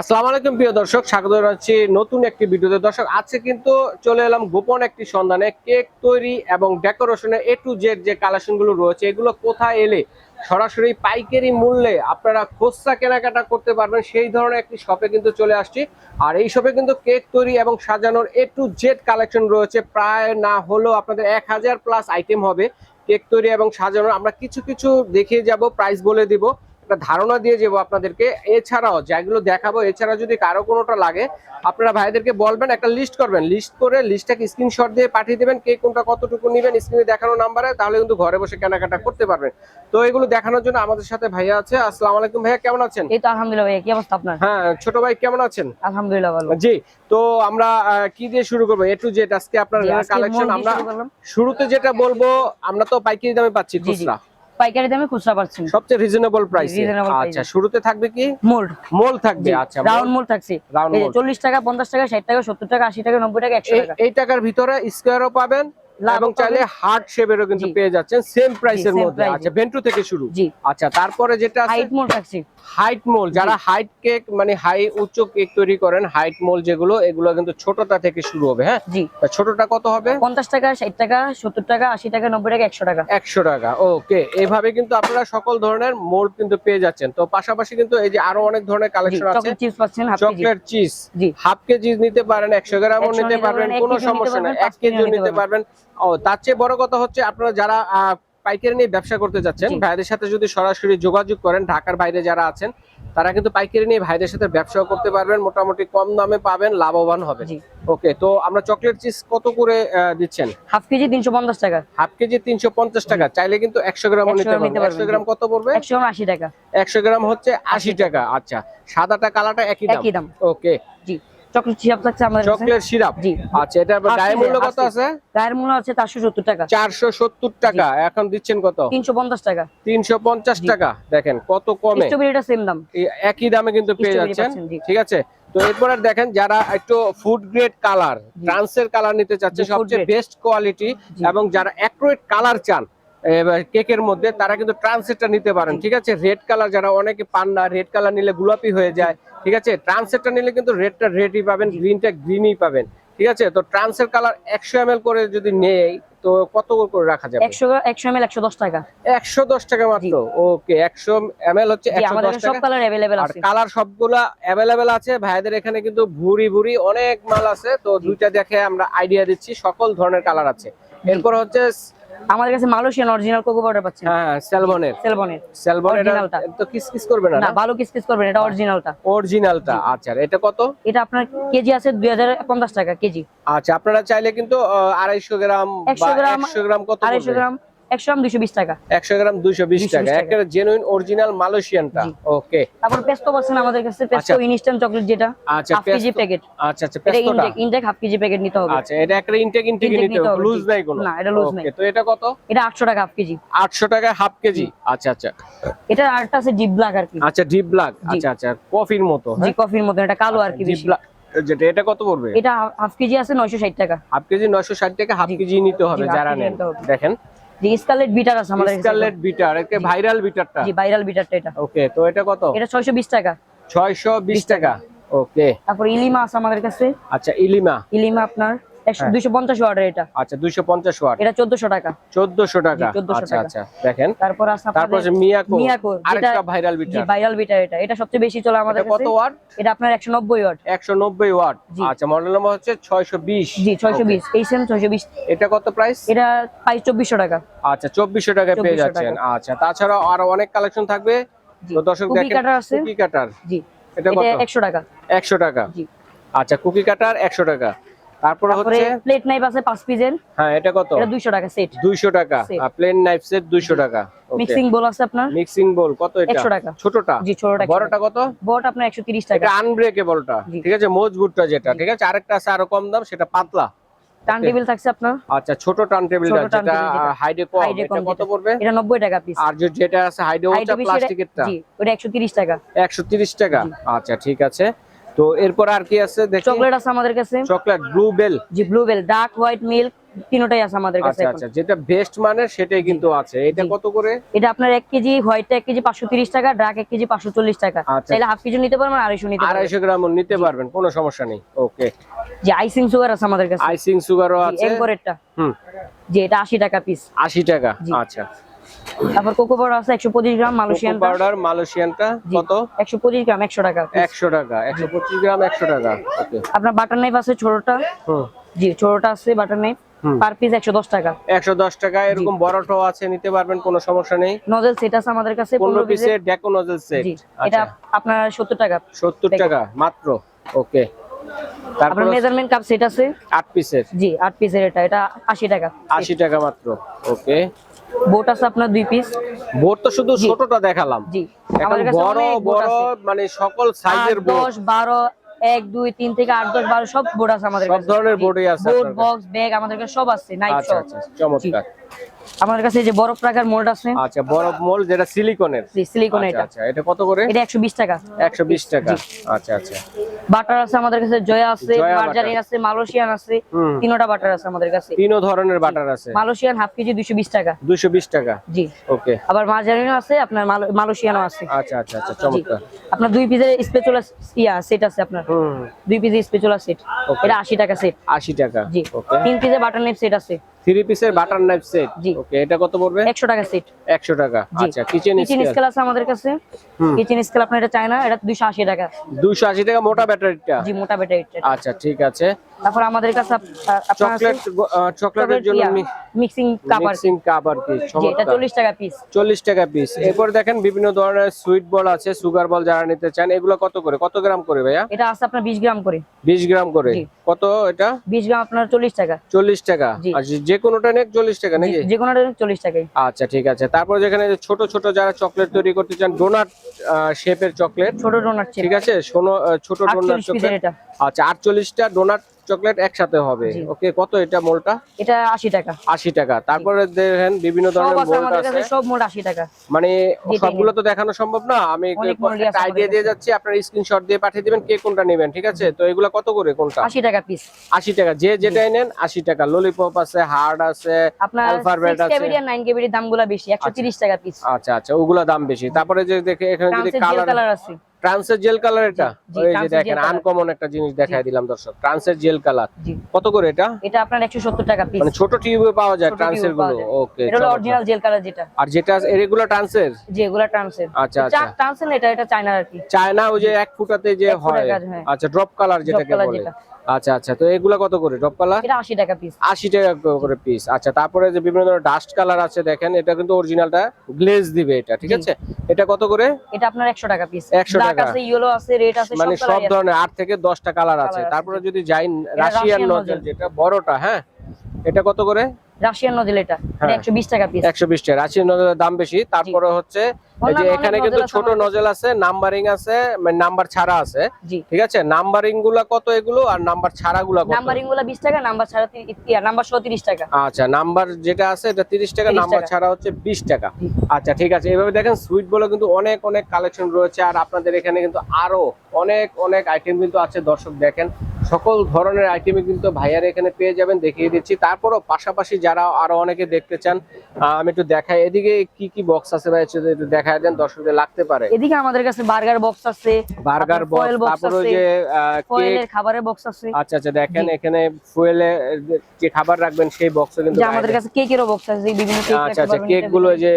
আসসালামু আলাইকুম, প্রিয় দর্শক। স্বাগত জানাচ্ছি নতুন একটি ভিডিওতে। দর্শক, আজকে কিন্তু চলে এলাম গোপন একটি সন্ধানে। কেক তৈরি এবং ডেকোরেশনের এ টু জেড যে কালেকশনগুলো রয়েছে, এগুলো কোথায় এলে সরাসরি পাইকারি মূল্যে আপনারা খুচরা কেনাকাটা করতে পারবেন, সেই ধরনের একটি শপে কিন্তু চলে আসছি। আর এই শপে কিন্তু কেক তৈরি এবং সাজানোর এ টু জেড কালেকশন রয়েছে। প্রায় না হলেও আপনাদের এক হাজার প্লাস আইটেম হবে। কেক তৈরি এবং সাজানোর আমরা কিছু কিছু দেখিয়ে যাব প্রাইস বলে দিব। একটা ধারণা দিয়ে যাব আপনাদেরকে। এছাড়াও যেগুলো দেখাবো এছাড়া যদি কারও কোনোটা লাগে আপনারা ভাইদেরকে বলবেন একটা লিস্ট করবেন। লিস্ট করে লিস্টটাকে স্ক্রিনশট দিয়ে পাঠিয়ে দেবেন কে কোনটা কতটুকু নেবেন স্ক্রিনে দেখানো নাম্বারে তাহলে কিন্তু ঘরে বসে কেনাকাটা করতে পারবেন। তো এগুলো দেখানোর জন্য আমাদের সাথে ভাইয়া আছে। আসসালামু আলাইকুম ভাইয়া কেমন আছেন? এই তো আলহামদুলিল্লাহ ভাইয়া কি অবস্থা আপনার? হ্যাঁ ছোট ভাই কেমন আছেন? আলহামদুলিল্লাহ ভালো। জি তো আমরা কি দিয়ে শুরু করব? এ টু জেড আজকে আপনার কালেকশন আমরা শুরুতে যেটা বলব আমরা তো পাইকারি দামে পাচ্ছি। খুচরা। পাইকারি দামে খুচরা পাচ্ছেন। সবচেয়ে রিজনেবল প্রাইস আচ্ছা শুরুতে থাকবে কি? মোল্ড। মোল থাকবে আচ্ছা রাউন্ড মোল থাকছে। চল্লিশ টাকা পঞ্চাশ টাকা ষাট টাকা সত্তর টাকা আশি টাকা নব্বই টাকা একশো এই- টাকা। এই টাকার ভিতরে স্কোয়ারও পাবেন এবং চাইলে হার্ট শেপেরও কিন্তু পেয়ে যাচ্ছেন। সেম প্রাইসের মধ্যে। আচ্ছা বেন্টু থেকে শুরু। আচ্ছা তারপরে যেটা হাইট মোল্ড থাকছে হাইট মোল যারা হাইট কেক মানে হাই উচ্চ কেক তৈরি করেন হাইট মোল যেগুলো এগুলো কিন্তু ছোটটা থেকে শুরু হবে হ্যাঁ? জি। ছোটটা কত হবে? পঞ্চাশ টাকা ষাট টাকা সত্তর টাকা আশি টাকা নব্বই টাকা একশো টাকা। একশো টাকা ওকে এইভাবে কিন্তু আপনারা সকল ধরনের মোল কিন্তু পেয়ে যাচ্ছেন। তো পাশাপাশি কিন্তু এই যে আরও অনেক ধরনের কালেকশন আছে। চকলেট চিপস পাচ্ছেন half KG. Chocolate cheese half KG নিতে পারেন একশো গ্রামও 100 নিতে পারবেন কোনো সমস্যা কেজিও কেজিও নিতে নিতে পারবেন। ও তার চেয়ে বড় কথা হচ্ছে আপনারা যারা পাইকারি নিয়ে ব্যবসা করতে যাচ্ছেন ভাইদের সাথে যদি সরাসরি যোগাযোগ করেন ঢাকার বাইরে যারা আছেন তারা কিন্তু পাইকারি নিয়ে ভাইদের সাথে ব্যবসাও করতে পারবেন মোটামুটি কম দামে পাবেন লাভবান হবে ওকে তো আমরা চকলেট চিজ কত করে দিচ্ছেন? হাফ কেজি তিনশো পঞ্চাশ টাকা। হাফ কেজি তিনশো পঞ্চাশ টাকা চাইলে কিন্তু একশো গ্রাম নিতে পারবেন। একশো গ্রাম কত পড়বে? একশো গ্রাম আশি টাকা। একশো গ্রাম হচ্ছে আশি টাকা। আচ্ছা। সাদাটা কালাটা একই দাম? একই দাম। ওকে। জি। চকলেট চিপস থাকছে আমাদের চকলেট সিরাপ? জি। আচ্ছা এটা Half গায়ে কেজি, মূল্য কত আছে? গায়ের মূল্য আছে চারশো সত্তর টাকা। চারশো সত্তর টাকা এখন দিচ্ছেন কত? তিনশো পঞ্চাশ টাকা। তিনশো পঞ্চাশ জি। টাকা দেখেন কত কমে। স্ট্রবেরিটা সেম দাম। একই দামে কিন্তু পেয়ে যাচ্ছেন। ঠিক আছে? তো এরপর দেখেন যারা একটু ফুড গ্রেড কালার ট্রান্সের কালার নিতে চাচ্ছে সবচেয়ে বেস্ট কোয়ালিটি এবং যারা কালার চান কেকের মধ্যে তারা কিন্তু ট্রান্সেটটা নিতে পারেন। ঠিক আছে? রেড কালার যারা অনেকে পান না রেড কালার নিলে গোলাপি হয়ে যায়। ঠিক আছে? ট্রান্সেটটা নিলে কিন্তু রেডটা রেডই পাবেন গ্রিনটা গ্রিনই পাবেন। ঠিক আছে? তো ট্রান্সের কালার একশো এম করে যদি নেই তো কত করে রাখা যাবে? একশো একশো এম একশো দশ টাকা। একশো দশ টাকা মাত্র? ওকে একশো এম হচ্ছে আমাদের সব টাকা। কালার অ্যাভেলেবেল আর কালার সবগুলা অ্যাভেলেবেল আছে। ভাইদের এখানে কিন্তু ভুরি ভুরি অনেক মাল আছে। তো দুইটা দেখে আমরা আইডিয়া দিচ্ছি। সকল ধরনের কালার আছে। এরপর হচ্ছে আমাদের কাছে মালয়েশিয়ান অরিজিনাল কোকো পাউডার পাচ্ছেন। হ্যাঁ সেলবনের সেলবনের স্যালমন এটা তো কিস কিস করবে না না ভালো কিস কিস করবেন এটা অরিজিনালটা অরিজিনালটা আচ্ছা এটা কত? এটা আপনার কেজি আছে দুই হাজার পঞ্চাশ টাকা কেজি। আচ্ছা আপনারা চাইলে কিন্তু আহ, আড়াইশো গ্রাম বা 100 গ্রাম, কত আড়াইশো গ্রাম গ্রাম টাকা। একশো গ্রাম দুইশো বিশ 220 টাকা। একেবারে জেনুইন অরিজিনাল মালয়েশিয়ানটা ওকে তারপর পেস্তো পাচ্ছেন আমাদের কাছে পেস্তো আচ্ছা। ইনস্ট্যান্ট চকলেট যেটা আচ্ছা কেজি প্যাকেট আচ্ছা আচ্ছা পেস্তোটা ইনটেক ইনটেক হাফ কেজি প্যাকেট নিতে হবে। আচ্ছা এটা একটা ইনটেক ইনটেক নিতে হবে। হবে, লুজ নাই কোনো না, এটা loose নাই। তো এটা কত? এটা আটশো টাকা হাফ কেজি। আটশো টাকা হাফ কেজি। আচ্ছা আচ্ছা। এটা আছে ডিপ ব্ল্যাক আর কি। আচ্ছা ডিপ ব্ল্যাক আচ্ছা আচ্ছা কফির মতো জি কফির এটা কালো আর কি ডিপ ব্ল্যাক যেটা এটা কত পড়বে? এটা হাফ কেজি আছে নয়শো ষাট টাকা। হাফ কেজি টাকা হাফ কেজি নিতে হবে যারা নেন। দেখেন স্কারলেট বিটার আছে আমাদের স্কারলেট বিটার একে ভাইরাল বিটারটা। জি ভাইরাল বিটারটা এটা। ওকে তো এটা কত? এটা ছয়শো বিশ টাকা। ছয়শো বিশ টাকা। ওকে। তারপর ইলিমা আছে আমাদের কাছে। আচ্ছা ইলিমা। ইলিমা আপনার একশো হ্যাঁ। ওয়াটের এটা। আচ্ছা দুইশো পঞ্চাশ ওয়াট। এটা টাকা। চোদ্দশো টাকা। জি, 1400 আচ্ছা আচ্ছা দেখেন। তারপর আছে তারপর মিয়াকো। মিয়াকো, আরেকটা যেটা- ভাইরাল জি বিটার ভাইরাল বিটার এটা। এটা সবচেয়ে বেশি চলে আমাদের কত ওয়াট? এটা আপনার একশো নব্বই ওয়াট। আচ্ছা মডেল নাম্বার হচ্ছে জি এই সেম এটা কত প্রাইস এটা প্রাইস টাকা। আচ্ছা পেয়ে 2400 যাচ্ছেন। আচ্ছা তাছাড়াও আরও অনেক কালেকশন থাকবে। তো দর্শক কুকি কাটার আছে। কুকি কাটার জি। এটা কত? একশো টাকা। একশো টাকা। জি। আচ্ছা কুকি কাটার একশো টাকা। তারপরে হচ্ছে প্লেট নাইফ আছে পাঁচ পিসের হ্যাঁ এটা কত? এটা দুইশো টাকা সেট দুইশো টাকা। Set. প্লেন নাইফ সেট দুইশো টাকা। মিক্সিং বোল আছে আপনার? মিক্সিং বোল কত এটা? 100 টাকা। ছোটটা? জি ছোটটা বড়টা কত? বড়টা আপনার একশো তিরিশ টাকা। এটা আনব্রেকেবলটা ঠিক আছে মজবুতটা যেটা। ঠিক আছে আরেকটা আছে আরও কম দাম সেটা পাতলা। টার্ন টেবিল থাকছে আপনার? আচ্ছা ছোট টার্ন টেবিলটা যেটা table হাইডে কম এটা কত পড়বে? এটা নব্বই টাকা পিস আর যেটা আছে হাইডে ওটা প্লাস্টিকেরটা জি ওটা একশো তিরিশ টাকা। একশো তিরিশ টাকা। আচ্ছা ঠিক আছে। তো এরপর আর কি আছে? দেখি। চকলেট আছে আমাদের কাছে। Chocolate Bluebell. জি ব্লুবেল ডার্ক হোয়াইট মিল্ক তিনটাই আছে আমাদের কাছে আচ্ছা আচ্ছা যেটা বেস্ট মানের সেটাই কিন্তু আছে। এটা কত করে? এটা আপনার এক কেজি হোয়াইটটা এক কেজি পাঁচশো তিরিশ টাকা ডাক এক কেজি পাঁচশো চল্লিশ টাকা। আচ্ছা। চাইলে হাফ কেজি নিতে পারবেন আড়াইশো নিতে পারবেন। আড়াইশো গ্রাম নিতে পারবেন কোনো সমস্যা নেই। ওকে যে আইসিং সুগার আছে আমাদের কাছে। আইসিং সুগারও আছে? এম্পোরেটটা হুম। যে এটা আশি টাকা পিস আশি টাকা আচ্ছা। তারপর কোকো পাউডার আছে একশো পঁচিশ গ্রাম কোকো মালয়েশিয়ান পাউডার মালয়েশিয়ানটা কত? একশো পঁচিশ গ্রাম একশো টাকা একশো টাকা একশো পঁচিশ গ্রাম একশো টাকা ওকে। আপনার বাটার নাইফ আছে ছোটটা? হুম। জি ছোটটা আছে বাটার নাইফ। পার পিস একশো দশ টাকা। একশো দশ টাকা এরকম বড়টাও আছে নিতে পারবেন কোনো সমস্যা নেই। নজেল সেট আছে আমাদের কাছে পনেরো পনেরো পিসের পিসের ডেকো নজেল সেট এটা আচ্ছা। আপনার সত্তর টাকা। সত্তর টাকা মাত্র ওকে। তারপর আপনার মেজারমেন্ট কাপ সেট আছে? আট পিসের জি আট পিসের এটা এটা আশি টাকা। আশি টাকা মাত্র ওকে। বোট আছে আপনার দুই পিস বোর্ড তো শুধু ছোটটা দেখালাম। জি। আমাদের কাছে বড় বড় মানে সকল সাইজের বোর্ড দশ বারো এক দুই তিন থেকে আট দশ বারো সব বোর্ড আছে আমাদের সব ধরনের board-ই আছে বোর্ড বক্স ব্যাগ আমাদের কাছে সব আছে নাইফ আচ্ছা আচ্ছা চমৎকার। আমাদের কাছে এই যে বরফ রাখার মোল্ড আছে। আচ্ছা বরফ মোল যেটা সিলিকনের জি সিলিকন আচ্ছা এটা। আচ্ছা এটা কত করে? এটা একশো বিশ টাকা। একশো বিশ টাকা। আচ্ছা আচ্ছা। বাটার আছে আমাদের কাছে জয়া আছে মার্জারিন আছে মালয়েশিয়ান আছে তিনোটা বাটার আছে আমাদের কাছে। তিনও ধরনের বাটার আছে। মালয়েশিয়ান হাফ কেজি দুইশো বিশ টাকা। দুইশো বিশ টাকা। জি। ওকে। আবার মার্জারিনও আছে আপনার মালয়েশিয়ানও আছে। আচ্ছা আচ্ছা আচ্ছা চমৎকার। আপনার দুই পিসের স্পেচুলা ইয়া সেট আছে আপনার। হুম। দুই পিসের স্পেচুলা সেট এটা আশি টাকা সেট আশি টাকা। জি। ওকে। তিন পিসের বাটার নাইফ সেট আছে। থ্রি পিসের বাটার নাইফ সেট জি। ওকে এটা কত পড়বে? একশো টাকা সেট একশো টাকা। আচ্ছা কিচেন কিচেন স্কেল স্কেল আছে আমাদের কাছে। কিচেন স্কেল আপনার এটা চায়না এটা দুইশো আশি টাকা। দুইশো আশি টাকা মোটা ব্যাটারিটা জি মোটা ব্যাটারিটা আচ্ছা ঠিক আছে। তারপর আমাদের কাছে চকলেট চকলেটের জন্য মিক্সিং কাপ মিক্সিং কাপ আর কি। এটা চমৎকার। চল্লিশ টাকা পিস চল্লিশ টাকা পিস এরপর দেখেন বিভিন্ন ধরনের সুইট বল আছে সুগার বল যারা নিতে চান এগুলো কত করে? কত গ্রাম করে ভাইয়া? এটা আছে আপনার বিশ গ্রাম করে। বিশ গ্রাম করে। কত এটা? বিশ গ্রাম আপনার চল্লিশ টাকা। চল্লিশ টাকা। আর যে- কোনোটা নেক চল্লিশ টাকা নাকি? যে কোনো চল্লিশ টাকাই। আচ্ছা ঠিক আছে। তারপর যেখানে ছোট ছোট যারা চকলেট তৈরি করতে চান ডোনাট শেপের চকলেট। ছোট ডোনাট ঠিক আছে? ছোট ডোনাট চকলেট। আচ্ছা আটচল্লিশটা ডোনাট চকলেট একসাথে হবে। ওকে কত এটা মোলটা? এটা আশি টাকা। আশি টাকা। তারপরে দেখেন বিভিন্ন ধরনের আমাদের আছে। সব মোট আশি টাকা। মানে সবগুলো তো দেখানো সম্ভব না। আমি আমাদের আইডিয়া দিয়ে যাচ্ছি আপনার স্ক্রিনশট দিয়ে পাঠিয়ে দিবেন কে কোনটা নেবেন ঠিক আছে? তো এগুলো কত করে কোনটা? আশি টাকা পিস আশি টাকা। যে যেটাই নেন আশি টাকা। ললিপপ আছে হার্ড আছে সিক্স আছে। কেবিডি আর নাইন কেবিডি দামগুলো বেশি একশো তিরিশ টাকা পিস আচ্ছা আচ্ছা। ওগুলা দাম বেশি। তারপরে যে দেখে এখানে যদি কালার আছে। ট্রান্সের জেল কালার এটা? ওই যে দেখেন আনকমন একটা জিনিস দেখায় দিলাম দর্শক। ট্রান্সের জেল কালার। কত করে এটা? এটা আপনার একশো সত্তর টাকা পিস মানে ছোট টিউবে পাওয়া যায় ট্রান্সেরগুলো। ওকে এটা হলো অরিজিনাল জেল কালার যেটা। আর যেটা রেগুলার ট্রান্সের? যে এগুলা ট্রান্সের। আচ্ছা আচ্ছা। ট্রান্সের এটা এটা চায়না আর কি। চায়না ওই যে এক ফুটাতে যে হয়। হ্যাঁ। আচ্ছা ড্রপ কালার যেটাকে বলে। আচ্ছা আচ্ছা। তো এগুলা কত করে? টপ কালার এটা আশি টাকা পিস আশি টাকা করে পিস আচ্ছা তারপরে যে বিভিন্ন ধরনের ডাস্ট কালার আছে দেখেন এটা কিন্তু অরিজিনালটা গ্লেজ দিবে এটা ঠিক আছে? এটা কত করে? এটা আপনার একশো টাকা পিস 100 টাকা। আছে ইয়েলো আছে রেড আছে মানে সব ধরনের আট থেকে দশটা কালার আছে। তারপরে যদি যাই রাশিয়ান নজল যেটা বড়টা হ্যাঁ? এটা কত করে? রাশিয়ান নজেল এটা। হ্যাঁ। টাকা পিস টাকা। রাশিয়ান নজেলের দাম বেশি। তারপরে হচ্ছে এই যে এখানে কিন্তু ছোট নজেল আছে নাম্বারিং আছে মানে নাম্বার ছাড়া আছে। ঠিক আছে? নাম্বারিংগুলা কত এগুলো আর নাম্বার ছাড়া গুলা কত? নাম্বারিংগুলো টাকা নাম্বার ছাড়া নাম্বার সহ তিরিশ টাকা। আচ্ছা নাম্বার যেটা আছে এটা তিরিশ টাকা নাম্বার ছাড়া হচ্ছে বিশ টাকা। আচ্ছা ঠিক আছে। এভাবে দেখেন সুইট বলে কিন্তু অনেক অনেক কালেকশন রয়েছে। আর আপনাদের এখানে কিন্তু আরও অনেক অনেক আইটেম কিন্তু আছে। দর্শক দেখেন সকল ধরনের আইটেমই কিন্তু ভাইয়ার এখানে পেয়ে যাবেন দেখিয়ে দিচ্ছি। তারপরও পাশাপাশি যারা আরও অনেকে দেখতে চান আমি একটু দেখাই। এদিকে কি কি বক্স আছে ভাই? একটু দেখায় দেন দর্শকদের লাগতে পারে। এদিকে আমাদের কাছে বার্গার বক্স আছে বার্গার বক্স তারপরে যে খাবারের বক্স আছে। আচ্ছা আচ্ছা দেখেন এখানে ফুয়েলে যে খাবার রাখবেন সেই বক্সও কিন্তু আমাদের কাছে কেকেরও বক্স আছে বিভিন্ন কেক আচ্ছা আচ্ছা কেকগুলো যে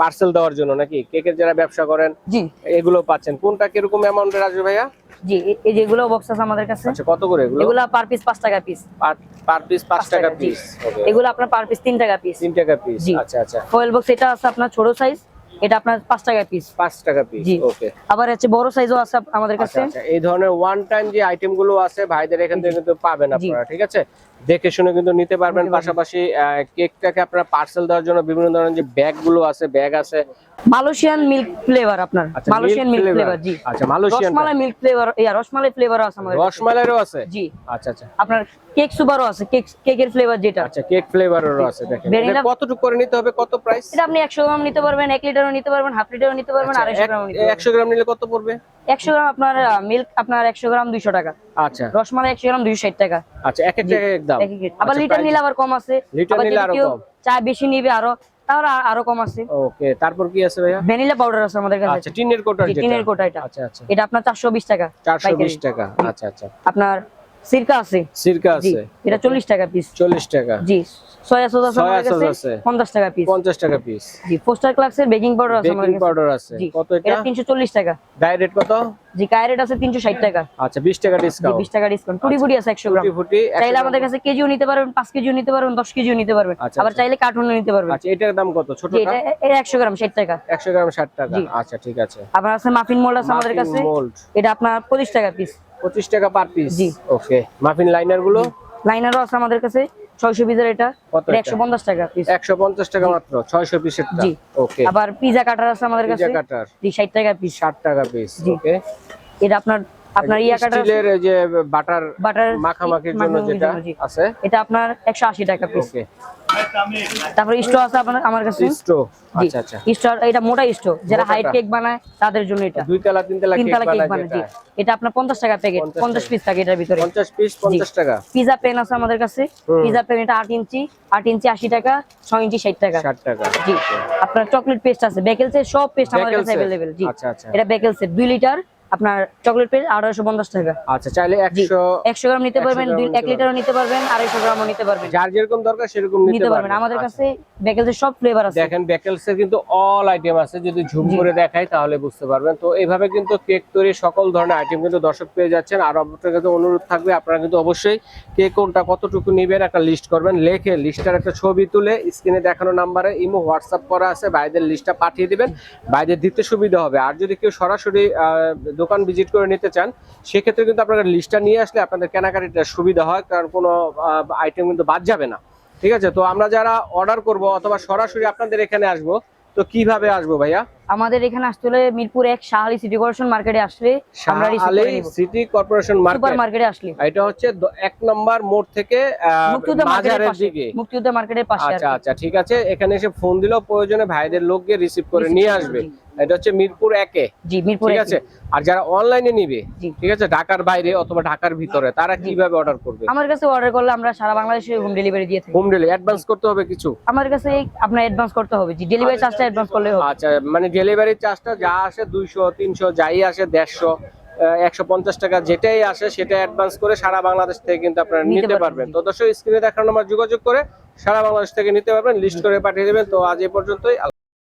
পার্সেল দেওয়ার জন্য নাকি? কেকের যারা ব্যবসা করেন জি। এগুলো পাচ্ছেন। কোনটা কীরকম অ্যামাউন্টের আসবে ভাইয়া? জি এই যেগুলো বক্স আছে আমাদের কাছে। আচ্ছা কত করে এগুলো? এগুলো পার পিস 5 টাকা পিস পার পিস পাঁচ পাঁচ টাকা টাকা, জি। পিস এগুলো আপনার পার পিস তিন টাকা পিস তিন টাকা পিস আচ্ছা আচ্ছা। ফয়েল বক্স এটা আছে আপনার ছোট সাইজ এটা আপনার পাঁচ টাকা পিস পাঁচ টাকা পিস ওকে আবার হচ্ছে বড় সাইজও আছে আমাদের আচ্ছা কাছে। আচ্ছা এই ধরনের ওয়ান টাইম যে আইটেমগুলো আছে ভাইদের এখান থেকে কিন্তু পাবেন। আপনারা ঠিক আছে? দেখে শুনে কিন্তু নিতে পারবেন। পাশাপাশি কেকটাকে আপনারা পার্সেল দেওয়ার জন্য বিভিন্ন ধরনের যে ব্যাগগুলো আছে ব্যাগ আছে। মালয়েশিয়ান মিল্ক ফ্লেভার আপনার। আচ্ছা মালয়েশিয়ান মিল্ক ফ্লেভার জি। আচ্ছা Malaysian rasmalai milk flavour yeah rasmalai ফ্লেভারও আছে আমাদের। রসমালাইরও আছে? জি। আচ্ছা আচ্ছা। আপনার কেক সুপারও আছে কেক কেকের ফ্লেভার যেটা। আচ্ছা কেক ফ্লেভারেরও আছে দেখেন। এটা কতটুকু করে নিতে হবে কত প্রাইস এটা আপনি একশো গ্রাম নিতে পারবেন এক লিটারও নিতে পারবেন হাফ লিটারও নিতে পারবেন আড়াইশো গ্রাম নিতে পারবেন। একশো গ্রাম নিলে কত পড়বে? একশো গ্রাম আপনার মিল্ক আপনার একশো গ্রাম দুইশো টাকা। আচ্ছা। রসমালাই একশো গ্রাম দুইশো ষাট টাকা। আচ্ছা এক এক জায়গায় এক দাম। আবার আচ্ছা, লিটার নিলে আবার কম আছে। লিটার নিলে আরও কম। চা বেশি নিবে আরও তাহলে আরও কম আছে। ওকে তারপর কি আছে ভাইয়া? ভ্যানিলা পাউডার আছে আমাদের কাছে। আচ্ছা টিনের টিনের কোটা এটা। আচ্ছা আচ্ছা। এটা আপনার চারশো বিশ টাকা। আচ্ছা আচ্ছা। আপনার সিরকা আছে? সিরকা আছে। এটা চল্লিশ টাকা পিস চল্লিশ টাকা। জি সয়া সস আছে সস কাছে আছে। পঞ্চাশ টাকা পিস পঞ্চাশ টাকা পিস জি পোস্টার ক্লাক্সের বেকিং পাউডার আছে বেকিং পাউডার আছে। কত এটা? এটা তিনশো চল্লিশ টাকা। ডাইরেক্ট কত? জি কায়রেট আছে তিনশো ষাট টাকা। আচ্ছা বিশ টাকা ডিসকাউন্ট বিশ টাকা ডিসকাউন্ট টুটি ফুটি আছে একশো গ্রাম। ফুটি ফুটি চাইলে আমাদের কাছে কেজিও নিতে পারবেন পাঁচ কেজিও নিতে পারবেন দশ কেজিও নিতে পারবেন। আচ্ছা, আবার আচ্ছা। চাইলে কার্টুনও নিতে পারবেন। আচ্ছা এটার দাম কত? ছোটটা এটা এটা একশো গ্রাম ষাট টাকা। একশো গ্রাম ষাট টাকা। আচ্ছা ঠিক আছে। আবার আছে মাফিন মোল্ড আছে আমাদের কাছে। এটা আপনার পঁচিশ টাকা পিস পঁচিশ টাকা পার পিস জি। Okay muffin লাইনারগুলো? লাইনারও আছে আমাদের কাছে। ছয়শো পিসের এটা। কত এটা? একশো পঞ্চাশ টাকা পিস একশো পঞ্চাশ টাকা মাত্র ছয়শো পিসের জি। ওকে আবার পিজা কাটার আছে আমাদের কাছে। পিজা কাটার জি ষাট টাকা পিস ষাট টাকা পিস ওকে এটা আপনার আপনার ইয়া কাটার স্টিলের যে বাটার বাটার মাখামাখির জন্য যেটা আছে? এটা আপনার একশো আশি টাকা পিস ওকে তারপরে স্টো আছে আপনার আমার কাছে। স্টো আচ্ছা আচ্ছা। স্টো এটা মোটা স্টো যারা। হাইট কেক বানায় তাদের জন্য এটা। দুই তলা তিন তলা কেক তিনতলা কেক বানায় জি। এটা আপনার পঞ্চাশ টাকা প্যাকেট 50 পঞ্চাশ পিস থাকে এটার ভিতরে। পঞ্চাশ পিস পঞ্চাশ টাকা। পিজা পেন আছে আমাদের কাছে। পিজা পেন এটা আট ইঞ্চি আট ইঞ্চি আশি টাকা ছয় ইঞ্চি ষাট টাকা। ষাট টাকা। জি। আপনার চকলেট পেস্ট আছে বেকেলসের সব পেস্ট আমাদের কাছে? অ্যাভেলেবেল জি। আচ্ছা, আচ্ছা। এটা বেকেলসের দুই লিটার আপনার চকলেট পেস্ট আঠারোশো পঞ্চাশ টাকা। আচ্ছা চাইলে একশো একশো গ্রাম নিতে পারবেন এক লিটারও নিতে পারবেন আড়াইশো গ্রামও নিতে পারবেন। যার যেরকম দরকার সেরকম নিতে পারবেন। আমাদের কাছে বেকেলসের সব ফ্লেভার আছে। দেখেন বেকেলস এর কিন্তু অল আইটেম আছে। যদি ঝুম করে দেখাই তাহলে বুঝতে পারবেন। তো এইভাবে কিন্তু কেক তৈরি সকল ধরনের আইটেম কিন্তু দর্শক পেয়ে যাচ্ছেন। আর আপনার কাছে অনুরোধ থাকবে আপনারা কিন্তু অবশ্যই কে কোনটা কতটুকু নেবেন একটা লিস্ট করবেন। লেখে লিস্টের একটা ছবি তুলে স্ক্রিনে দেখানো নাম্বারে ইমো হোয়াটসঅ্যাপ করা আছে। বাইদের লিস্টটা পাঠিয়ে দিবেন। বাইদের দিতে সুবিধা হবে। আর যদি কেউ সরাসরি দোকান ভিজিট করে নিতে চান, সেক্ষেত্রে কিন্তু আপনারা লিস্টটা নিয়ে আসলে আপনাদের কেনাকাটিটা সুবিধা হয়, কারণ কোনো আইটেম কিন্তু বাদ যাবে না। ঠিক আছে? তো আমরা যারা অর্ডার করব অথবা সরাসরি আপনাদের এখানে আসব, তো কীভাবে আসব ভাইয়া? আমাদের এখানে আসতে হলে মিরপুর এক শাহালি সিটি কর্পোরেশন মার্কেটে আসলে আমরা সিটি কর্পোরেশন সুপার মার্কেটে আসলে। এটা হচ্ছে এক নম্বর মোড় থেকে পাশে। দিকে। মুক্তিযোদ্ধা মার্কেটের পাশে আর আচ্ছা আচ্ছা ঠিক আছে। এখানে এসে ফোন দিলেও প্রয়োজনে ভাইদের লোককে রিসিভ করে নিয়ে আসবে। এটা হচ্ছে মিরপুর একে। জি মিরপুর ঠিক আছে? আর যারা অনলাইনে নিবে ঠিক আছে? ঢাকার বাইরে অথবা ঢাকার ভিতরে তারা কীভাবে অর্ডার করবে? আমার কাছে অর্ডার করলে আমরা সারা বাংলাদেশে হোম ডেলিভারি দিয়ে থাকি। হোম ডেলিভারি অ্যাডভান্স করতে হবে কিছু? আমার কাছে আপনার অ্যাডভান্স করতে হবে জি। ডেলিভারি চার্জটা অ্যাডভান্স করলে হবে। আচ্ছা মানে ডেলিভারি চার্জটা যা আসে দুইশো তিনশো যাই আসে দেড়শো একশো পঞ্চাশ টাকা যেটাই আসে সেটা অ্যাডভান্স করে সারা বাংলাদেশ থেকে কিন্তু আপনারা নিতে পারবেন। তো দর্শক স্ক্রিনে দেখানো নম্বর যোগাযোগ করে সারা বাংলাদেশ থেকে নিতে পারবেন লিস্ট করে পাঠিয়ে দেবেন। তো আজ এ পর্যন্তই।